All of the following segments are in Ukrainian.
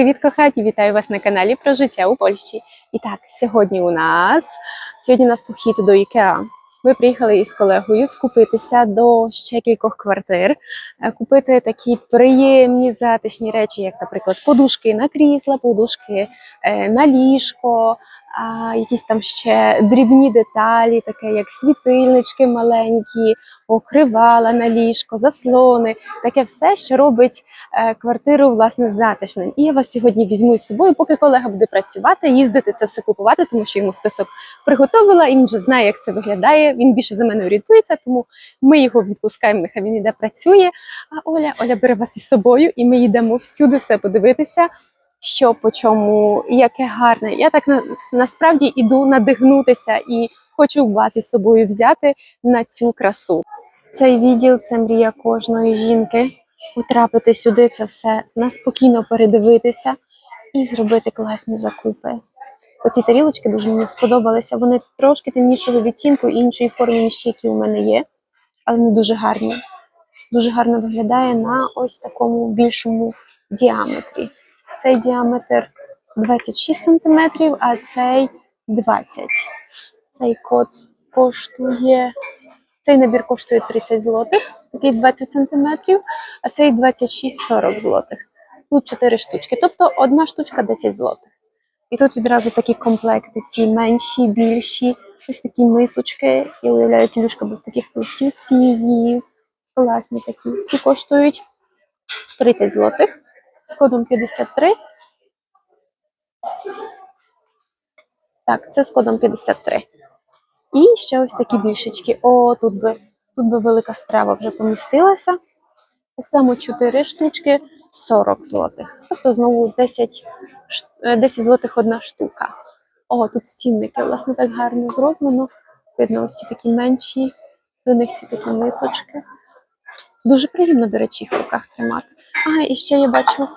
Привіт, кохаті! Вітаю вас на каналі про життя у Польщі. І так, сьогодні у нас сьогодні у нас похід до Ікеа. Ми приїхали із колегою скупитися до ще кількох квартир, е, купити такі приємні затишні речі, як, наприклад, подушки на крісла, подушки е, на ліжко, а якісь там ще дрібні деталі, таке як світильнички маленькі, покривала на ліжко, заслони, таке все, що робить е, квартиру власне затишним. І я вас сьогодні візьму із собою, поки колега буде працювати, їздити це все купувати, тому що йому список приготовила, він вже знає, як це виглядає. Він більше за мене орієнтується, тому ми його відпускаємо. Нехай він іде працює. А Оля, Оля бере вас із собою, і ми їдемо всюди все подивитися. Що по чому, яке гарне. Я так насправді іду надихнутися і хочу вас із собою взяти на цю красу. Цей відділ це мрія кожної жінки. Потрапити сюди, це все спокійно передивитися і зробити класні закупи. Оці тарілочки дуже мені сподобалися. Вони трошки темнішого відтінку і іншої форми, ніж які у мене є, але вони дуже гарні. Дуже гарно виглядає на ось такому більшому діаметрі. Цей діаметр 26 см, а цей 20 Цей код коштує цей набір коштує 30 злотих, такий 20 сантиметрів, а цей 26-40 злотих. Тут 4 штучки, тобто одна штучка 10 злотих. І тут відразу такі комплекти, ці менші, більші, ось такі мисочки. Я уявляю, кілюшка був таких пластівці її. Класні такі. Ці коштують 30 злотих з кодом 53. Так, це з кодом 53. І ще ось такі більшечки. О, тут би, тут би велика страва вже помістилася. Так само 4 штучки 40 злотих. Тобто знову 10, е, 10 злотих одна штука. О, тут цінники, власне, так гарно зроблено. Видно, ось ці такі менші, до них ці такі мисочки. Дуже приємно, до речі, їх в руках тримати. А, і ще я бачу,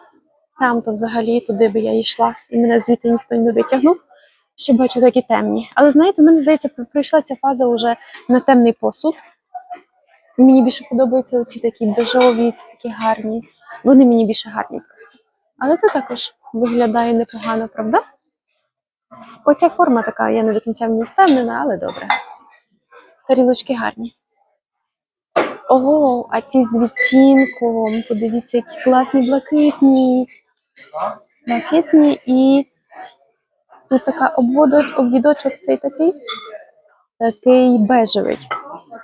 там то взагалі туди би я йшла, і мене звідти ніхто не витягнув. Ще бачу такі темні. Але знаєте, мені здається, прийшла ця фаза вже на темний посуд. Мені більше подобаються оці такі бежові, ці такі гарні. Вони мені більше гарні просто. Але це також виглядає непогано, правда? Оця форма така, я не до кінця в ній впевнена, але добре. Тарілочки гарні. Ого, а ці з відтінком. Подивіться, які класні блакитні. Блакитні і Тут така обводоч, обвідочок цей такий, такий бежевий.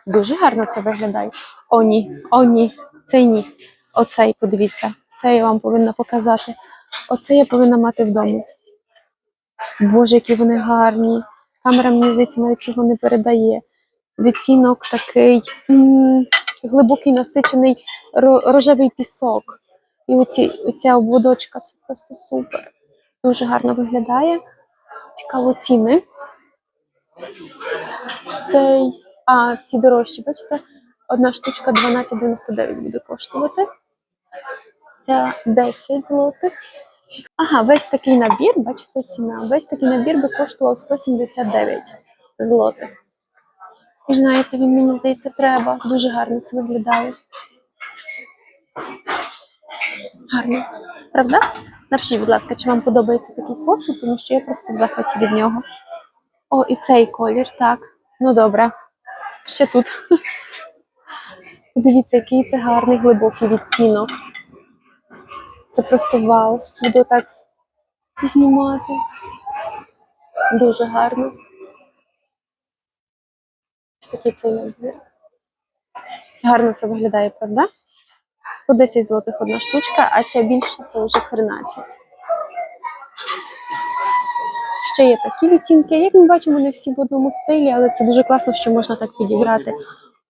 Дуже гарно це виглядає. О, ні, о, ні, цей ні. Оцей, подивіться, це я вам повинна показати. Оце я повинна мати вдома. Боже, які вони гарні. Камера, мені здається, навіть цього не передає. Відтінок такий м, глибокий насичений рожевий пісок. І оці, оця обводочка це просто супер. Дуже гарно виглядає. Цікаво ціни. Цей, а, ці дорожчі, бачите? Одна штучка 12,99 буде коштувати. Ця 10 злотих. Ага, весь такий набір, бачите, ціна. Весь такий набір би коштував 179 злотих. Знаєте, він мені здається, треба. Дуже гарно це виглядає. Гарно. Правда? Напишіть, будь ласка, чи вам подобається такий посуд, тому що я просто в захваті від нього. О, і цей колір, так. Ну добре. Ще тут. Дивіться, який це гарний глибокий відтінок. Це просто вау. Буду так знімати. Дуже гарно. Ось такий цей набір. Гарно це виглядає, правда? По 10 злотих одна штучка, а ця більша то вже 13. Ще є такі відтінки. Як ми бачимо, не всі в одному стилі, але це дуже класно, що можна так підібрати.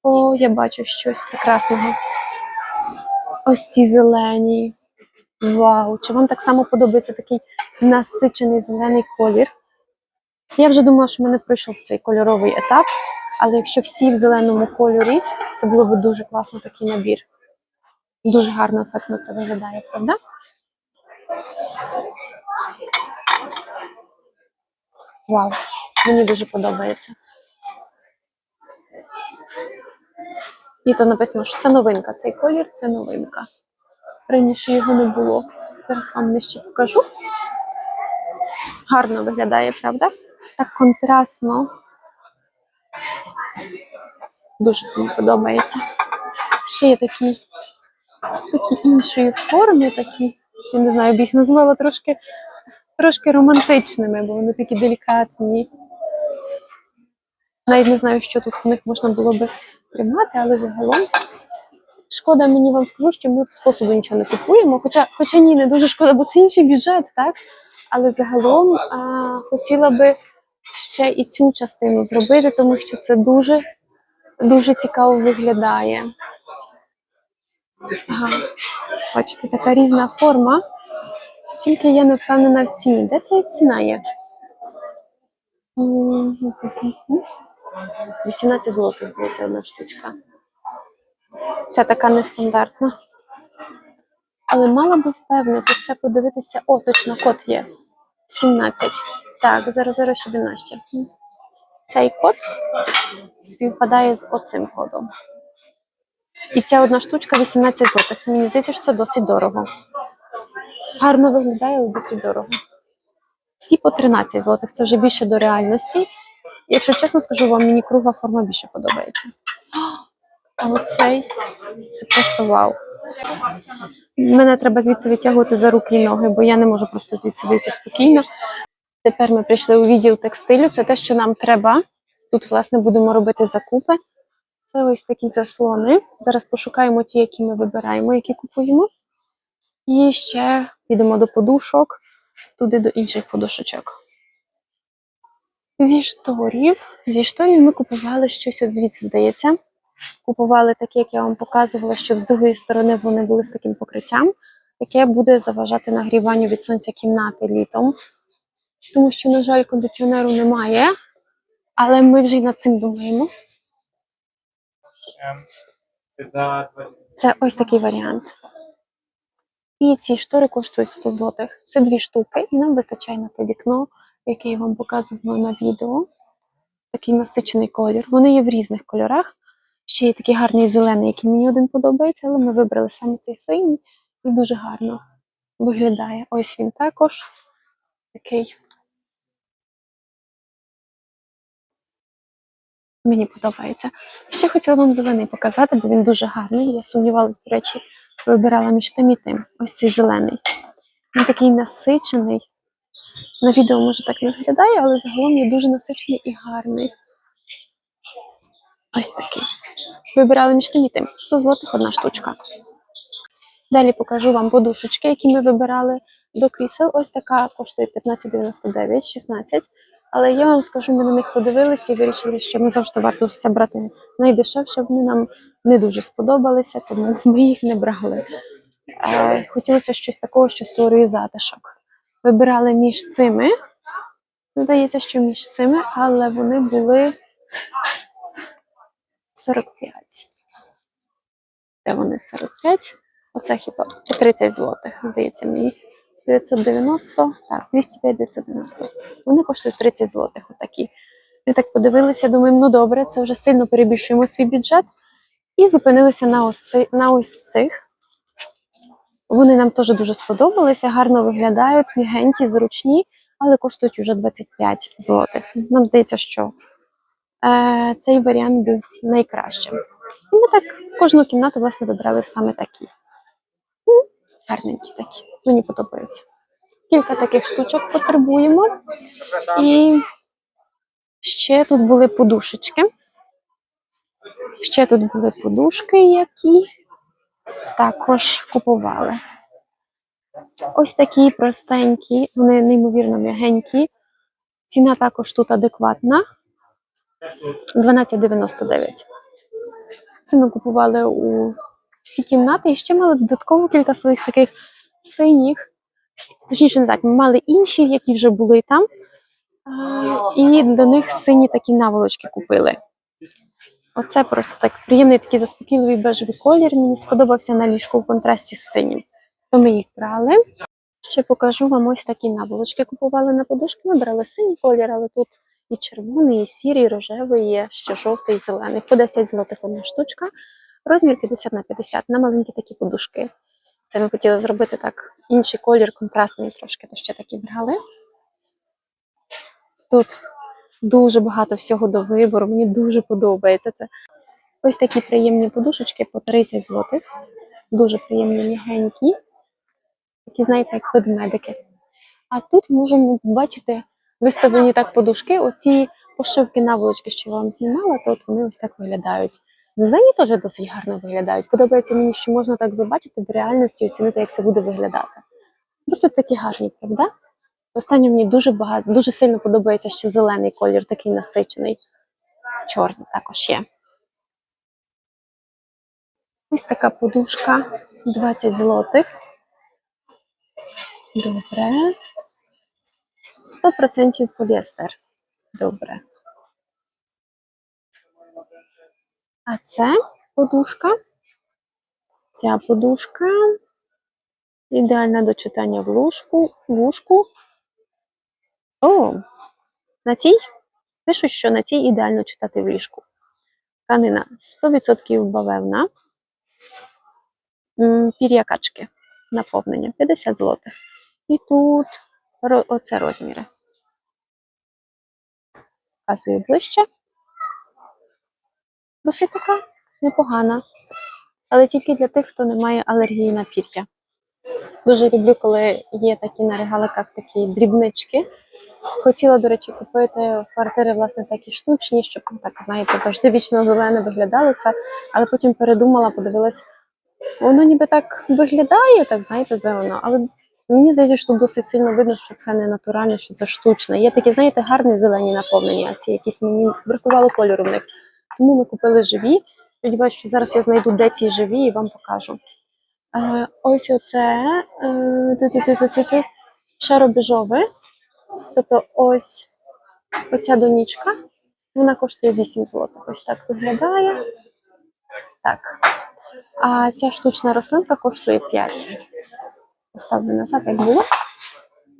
О, я бачу щось прекрасного. Ось ці зелені. Вау! Чи вам так само подобається такий насичений зелений колір? Я вже думала, що мене пройшов цей кольоровий етап, але якщо всі в зеленому кольорі, це було б дуже класно такий набір. Дуже гарно ефектно це виглядає, правда? Вау, мені дуже подобається. І то написано, що це новинка. Цей колір це новинка. Раніше його не було. Зараз вам нижче покажу. Гарно виглядає, правда? Так контрастно. Дуже мені подобається. Ще є такі, такі іншої форми, такі, я не знаю, б їх назвала трошки, трошки романтичними, бо вони такі делікатні. Навіть не знаю, що тут в них можна було би тримати, але загалом. Шкода, мені вам скажу, що ми з посуду нічого не купуємо. Хоча, хоча ні, не дуже шкода, бо це інший бюджет, так? Але загалом а, хотіла би ще і цю частину зробити, тому що це дуже, дуже цікаво виглядає. Ага. Бачите, така різна форма. Тільки я не впевнена в ціні. Де ця ціна є? 18 злотих, здається, одна штучка. Ця така нестандартна. Але мала би впевнитися, подивитися. О, точно, код є. 17. Так, зараз зараз ще нижче. Цей код співпадає з оцим кодом. І ця одна штучка 18 злотих. Мені здається, що це досить дорого. Гарно виглядає, але досить дорого. Ці по 13 злотих. Це вже більше до реальності. Якщо чесно скажу вам, мені кругла форма більше подобається. А оцей це просто вау. Мене треба звідси витягувати за руки і ноги, бо я не можу просто звідси вийти спокійно. Тепер ми прийшли у відділ текстилю. Це те, що нам треба. Тут, власне, будемо робити закупи. Це ось такі заслони. Зараз пошукаємо ті, які ми вибираємо, які купуємо. І ще підемо до подушок, туди до інших подушочок. Зі шторів. Зі шторів ми купували щось от звідси, здається. Купували такі, як я вам показувала, щоб з другої сторони вони були з таким покриттям, яке буде заважати нагріванню від сонця кімнати літом. Тому що, на жаль, кондиціонеру немає, але ми вже й над цим думаємо. Це ось такий варіант. І ці штори коштують 100 злотих. Це дві штуки, і нам вистачає на те вікно, яке я вам показувала на відео. Такий насичений колір. Вони є в різних кольорах. Ще є такий гарний зелений, який мені один подобається, але ми вибрали саме цей синій і дуже гарно виглядає. Ось він також такий. Мені подобається. Ще хотіла вам зелений показати, бо він дуже гарний. Я сумнівалась, до речі, вибирала між тим і тим. Ось цей зелений. Він такий насичений. На відео може так не виглядає, але загалом є дуже насичений і гарний. Ось такий. Вибирали між тим і тим. 100 злотих одна штучка. Далі покажу вам подушечки, які ми вибирали до крісел. Ось така коштує 15,99, 16. Але я вам скажу, ми на них подивилися і вирішили, що не завжди варто все брати найдешевше. Вони нам не дуже сподобалися, тому ми їх не брали. Хотілося щось такого, що створює затишок. Вибирали між цими. Здається, що між цими, але вони були 45. Де вони 45? Оце хіба 30 злотих, здається мені. 990, так, 205 990. Вони коштують 30 злотих, отакі. Ми так подивилися, думаємо, ну добре, це вже сильно перебільшуємо свій бюджет. І зупинилися на ось, на ось цих. Вони нам теж дуже сподобалися, гарно виглядають, м'ягенькі, зручні, але коштують уже 25 злотих. Нам здається, що цей варіант був найкращим. Ми так кожну кімнату, власне, вибрали саме такі. Ну, Гарненькі такі. Мені подобаються. Кілька таких штучок потребуємо. І ще тут були подушечки. Ще тут були подушки, які також купували. Ось такі простенькі, вони неймовірно м'ягенькі. Ціна також тут адекватна. 12,99. Це ми купували у всі кімнати і ще мали додатково кілька своїх таких синіх. Точніше, не так, ми мали інші, які вже були там. І до них сині такі наволочки купили. Оце просто так приємний такий заспокійливий бежевий колір. Мені сподобався на ліжку в контрасті з синім. То ми їх брали. Ще покажу вам ось такі наволочки. Купували на подушки. Ми брали синій колір, але тут і червоний, і сірий, і рожевий, є ще жовтий, і зелений. По 10 злотих одна штучка. Розмір 50 на 50 на маленькі такі подушки. Це ми хотіли зробити так. Інший колір, контрастний трошки, то ще такі брали. Тут дуже багато всього до вибору. Мені дуже подобається це. Ось такі приємні подушечки по 30 злотих. Дуже приємні, м'ягенькі. Такі, знаєте, як ведмедики. А тут можемо побачити виставлені так подушки. Оці пошивки наволочки, що я вам знімала, то от вони ось так виглядають. Зелені теж досить гарно виглядають. Подобається мені, що можна так побачити в реальності і оцінити, як це буде виглядати. Досить такі гарні, правда? Останньо мені дуже багато, дуже сильно подобається ще зелений колір, такий насичений. Чорний також є. Ось така подушка 20 злотих. Добре. 100% поліестер. Добре. А це подушка. Ця подушка ідеальна до читання в ложку, вушку. О, на цій пишуть, що на цій ідеально читати в ліжку. Тканина 100% бавевна. М, Пір'я качки. Наповнення 50 злотих. І тут оце розміри. Показую ближче. Досить така непогана. Але тільки для тих, хто не має алергії на пір'я. Дуже люблю, коли є такі на регаликах такі дрібнички. Хотіла, до речі, купити квартири, власне, такі штучні, щоб ну, так, знаєте, завжди вічно зелене виглядало це. Але потім передумала, подивилась, воно ніби так виглядає, так знаєте, зелено, але мені здається, що досить сильно видно, що це не натуральне, що це штучне. Є такі, знаєте, гарні зелені наповнені, а ці якісь мені бракувало кольору в них. Тому ми купили живі. Сподіваюся, що зараз я знайду, де ці живі, і вам покажу. Е, ось оце е, шаробіжове. Тобто ось оця донічка, вона коштує 8 злотих. Ось так виглядає. Так. А ця штучна рослинка коштує 5. Поставлю назад, як було.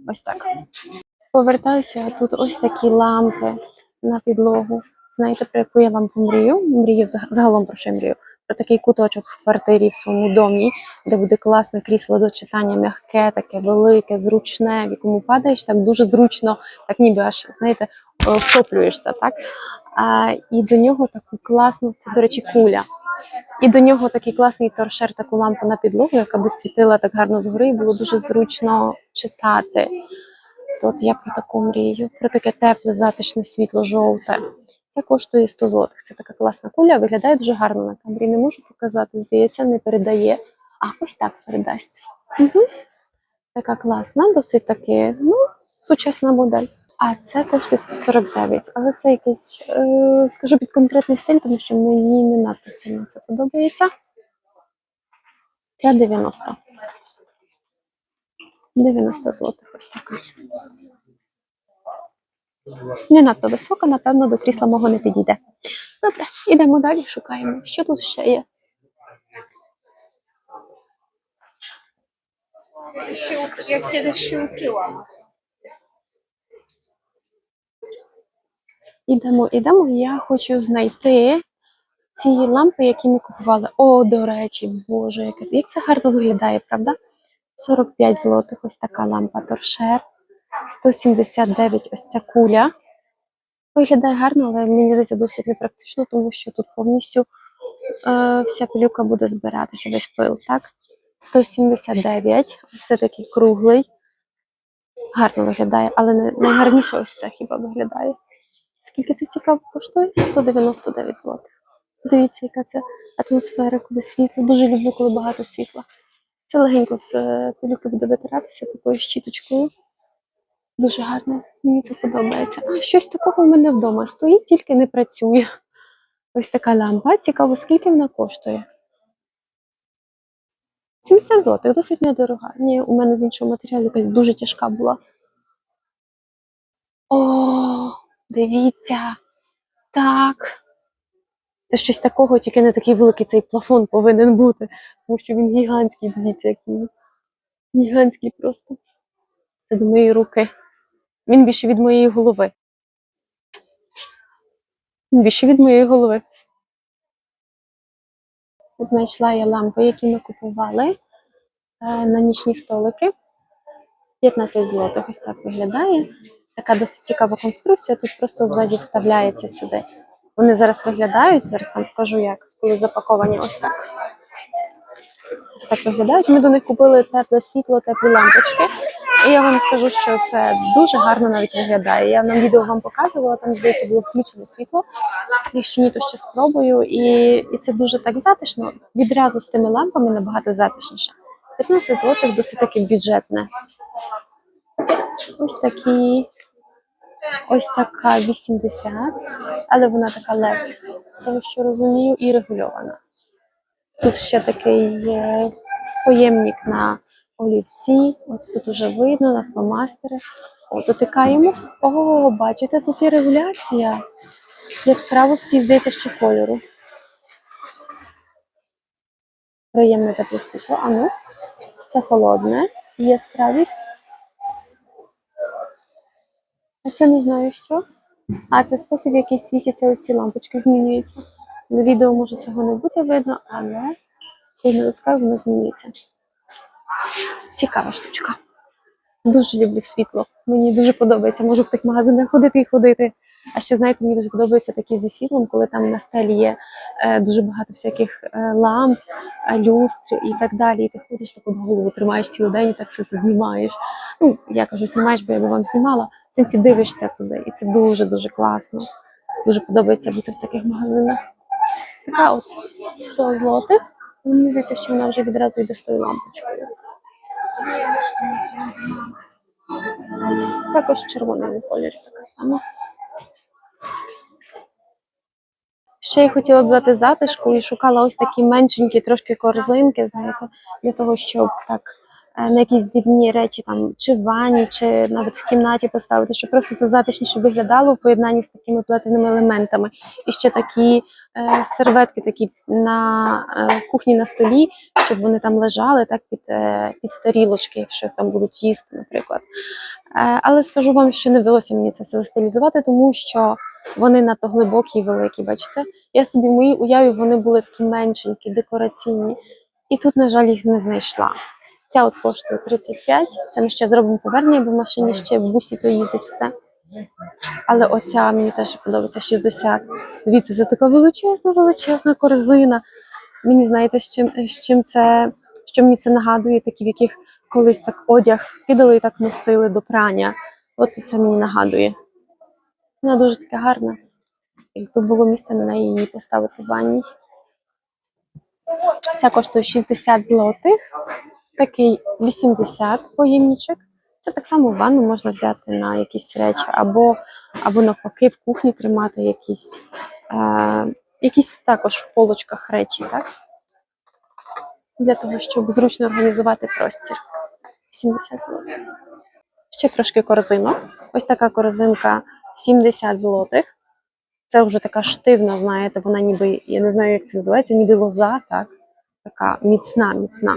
Ось так. Повертаюся тут ось такі лампи на підлогу. Знаєте, про яку я лампу мрію? Мрію загалом про що мрію? Про такий куточок в квартирі в своєму домі, де буде класне крісло до читання, м'яке, таке велике, зручне, в якому падаєш так дуже зручно, так ніби аж знаєте, е, втоплюєшся, так? А, і до нього таку класну, це, до речі, куля. І до нього такий класний торшер, таку лампу на підлогу, яка би світила так гарно згори, і було дуже зручно читати. Тут я про таку мрію, про таке тепле, затишне світло жовте. Це коштує 100 злотих. Це така класна куля, виглядає дуже гарно на камері. Не можу показати, здається, не передає. А ось так передасть. Угу. Така класна, досить таки, ну, сучасна модель. А це коштує 149, але це якийсь, е, скажу під конкретний стиль, тому що мені не надто сильно це подобається. Ця 90. 90 злотих ось така. Не надто висока, напевно, до крісла мого не підійде. Добре, ідемо далі, шукаємо. Що тут ще є? Ja kiedyś się uczyłam. Ідемо, ідемо. Я хочу знайти ці лампи, які ми купували. О, до речі, боже, яке- як це гарно виглядає, правда? 45 злотих ось така лампа торшер. 179 ось ця куля. Виглядає гарно, але мені здається досить непрактично, тому що тут повністю е, вся пилюка буде збиратися, весь пил, так? 179. Ось це такий круглий. Гарно виглядає, але найгарніше ось це хіба виглядає. Скільки це цікаво коштує? 199 злотих. Дивіться, яка це атмосфера, коли світло. Дуже люблю, коли багато світла. Це легенько з е, пилюки буде витиратися такою щіточкою. Дуже гарно, мені це подобається. А щось такого в мене вдома стоїть, тільки не працює. Ось така лампа. Цікаво, скільки вона коштує. 70 злотих, досить недорога. Ні, у мене з іншого матеріалу якась дуже тяжка була. О, дивіться. Так. Це щось такого, тільки не такий великий цей плафон повинен бути, тому що він гігантський, дивіться, який. він. Гігантський просто. Це до моєї руки. Він більше від моєї голови. Він більше від моєї голови. Знайшла я лампи, які ми купували. е, на нічні столики. 15 злотих. Ось так виглядає. Така досить цікава конструкція. Тут просто ззаді вставляється сюди. Вони зараз виглядають, зараз вам покажу, як коли запаковані ось так. Ось так виглядають. Ми до них купили тепле світло, теплі лампочки. І я вам скажу, що це дуже гарно навіть виглядає. Я на відео вам показувала, там, здається, було включене світло. Якщо ні, то ще спробую. І, і це дуже так затишно. Відразу з тими лампами набагато затишніше. 15 злотих досить таки бюджетне. Ось такі. Ось така 80, але вона така легка, тому що розумію, і регульована. Тут ще такий е, поємник на олівці. Ось тут уже видно на фломастери. О, дотикаємо. О, бачите, тут є регуляція. Яскравості, здається, ще кольору. Приємне тепле світло. А ну, це холодне. Яскравість. А це не знаю що. А це спосіб, в який світяться ось ці лампочки, змінюються. На відео може цього не бути видно, але коли розкажу, воно змінюється. Цікава штучка. Дуже люблю світло. Мені дуже подобається. Можу в тих магазинах ходити і ходити. А ще знаєте, мені дуже подобається такі зі світлом, коли там на стелі є е, дуже багато всяких е, ламп, е, люстр і так далі. І ти ходиш таку голову, тримаєш цілий день і так все це знімаєш. Ну, я кажу, знімаєш, бо я би вам знімала. В сенсі дивишся туди, і це дуже дуже класно. Дуже подобається бути в таких магазинах. Така от 100 злотих. Мені здається, що вона вже відразу йде з тою лампочкою. Також червоному кольорі така сама. Ще я хотіла б дати затишку і шукала ось такі меншенькі трошки корзинки, знаєте, для того, щоб так е, на якісь дрібні речі там чи в ванні, чи навіть в кімнаті поставити, щоб просто це затишніше виглядало в поєднанні з такими плетеними елементами. І ще такі е, серветки такі на е, кухні на столі, щоб вони там лежали так під, е, під тарілочки, якщо їх там будуть їсти, наприклад. Е, але скажу вам, що не вдалося мені це все застилізувати, тому що вони надто глибокі і великі, бачите? Я собі в моїй уяві вони були такі меншенькі, декораційні. І тут, на жаль, їх не знайшла. Ця от коштує 35, це ми ще зробимо повернення, бо в машині ще в бусі то їздить все. Але оця мені теж подобається 60. Дивіться, це така величезна, величезна корзина. Мені знаєте, з чим, з чим це, що мені це нагадує, такі, в яких колись так одяг кидали і так носили до прання. От це мені нагадує. Вона дуже така гарна. Якби було місце на неї її поставити в ванній. Ця коштує 60 злотих, такий 80 поємничок. Це так само в ванну можна взяти на якісь речі, або, або навпаки в кухні тримати якісь, е, якісь також в полочках речі, так? Для того, щоб зручно організувати простір. 70 злотих. Ще трошки корзинок. Ось така корзинка 70 злотих. Це вже така штивна, знаєте, вона ніби, я не знаю, як це називається, ніби лоза, так? Така міцна, міцна.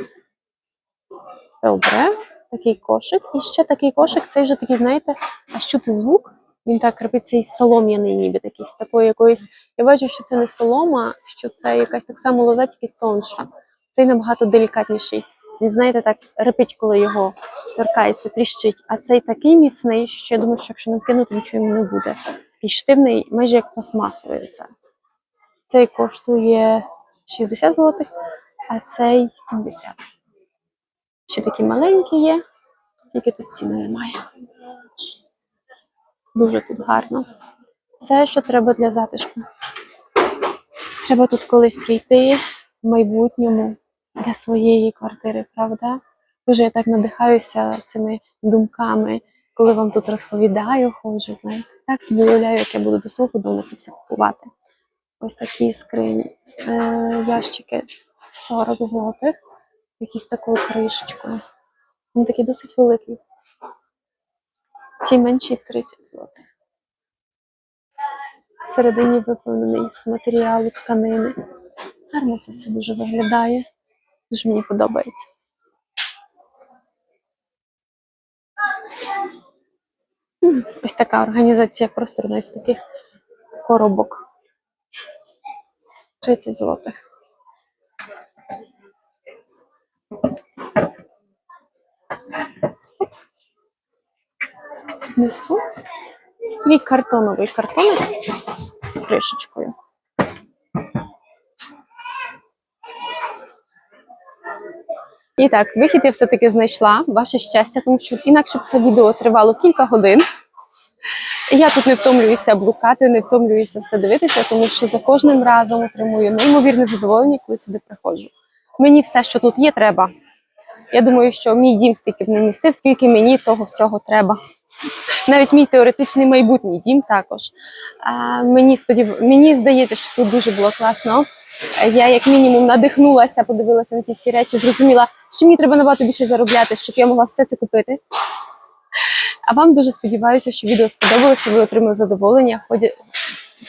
Добре, такий кошик. І ще такий кошик, цей вже такий, знаєте, аж чути звук. Він так крепить цей солом'яний, ніби такий, з такої якоїсь. Я бачу, що це не солома, що це якась так само лоза, тільки тонша. Цей набагато делікатніший. Він, знаєте, так репить, коли його торкається, тріщить. А цей такий міцний, що я думаю, що якщо накинути, нічого йому не буде. Такий штивний, майже як пластмасовий. Це. Цей коштує 60 злотих, а цей 70. Ще такі маленькі є, тільки тут ціни немає. Дуже тут гарно. Все, що треба для затишку. Треба тут колись прийти в майбутньому для своєї квартири, правда? Дуже я так надихаюся цими думками, коли вам тут розповідаю, ходжу, знаєте. Так собі уявляю, як я буду до свого дому це все купувати. Ось такі скрині, е, ящики 40 злотих, якісь такою кришечкою. Він такий досить великий. Ці менші 30 злотих. Всередині виповнений з матеріалу тканини. Гарно це все дуже виглядає. Дуже мені подобається. Ось така організація просторна з таких коробок. 30 злотих. Несу. І картоновий картон з кришечкою. І так, вихід я все-таки знайшла. Ваше щастя, тому що інакше б це відео тривало кілька годин. Я тут не втомлююся блукати, не втомлююся все дивитися, тому що за кожним разом отримую неймовірне задоволення, коли сюди приходжу. Мені все, що тут є, треба. Я думаю, що мій дім стільки не вмістив, скільки мені того всього треба. Навіть мій теоретичний майбутній дім також. А, мені сподів... мені здається, що тут дуже було класно. Я, як мінімум, надихнулася, подивилася на ті всі речі, зрозуміла, що мені треба набагато більше заробляти, щоб я могла все це купити. А вам дуже сподіваюся, що відео сподобалося, ви отримали задоволення,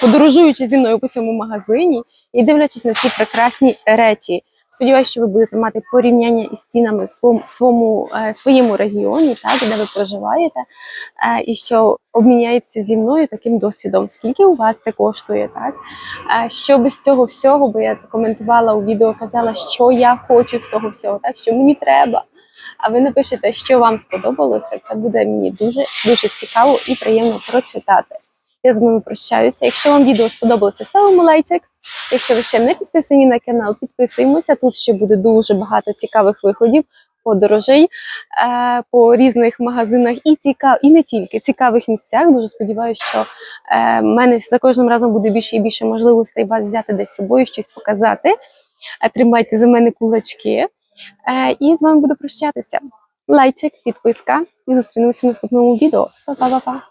подорожуючи зі мною по цьому магазині і дивлячись на ці прекрасні речі. Сподіваюся, що ви будете мати порівняння із цінами в своєму, своєму, е, своєму регіоні, так, де ви проживаєте, е, і що обміняєтеся зі мною таким досвідом, скільки у вас це коштує, так? Е, що без цього всього, бо я коментувала у відео, казала, що я хочу з того всього, так, що мені треба. А ви напишете, що вам сподобалося. Це буде мені дуже дуже цікаво і приємно прочитати. Я з вами прощаюся. Якщо вам відео сподобалося, ставимо лайчик. Якщо ви ще не підписані на канал, підписуємося. Тут ще буде дуже багато цікавих виходів, подорожей е, по різних магазинах і цікав, і не тільки цікавих місцях. Дуже сподіваюся, що е, в мене за кожним разом буде більше і більше можливостей вас взяти десь з собою, щось показати. Е, Тримайте за мене кулачки. Е, і з вами буду прощатися. Лайчик, підписка і зустрінемося в наступному відео. Па-па-па-па!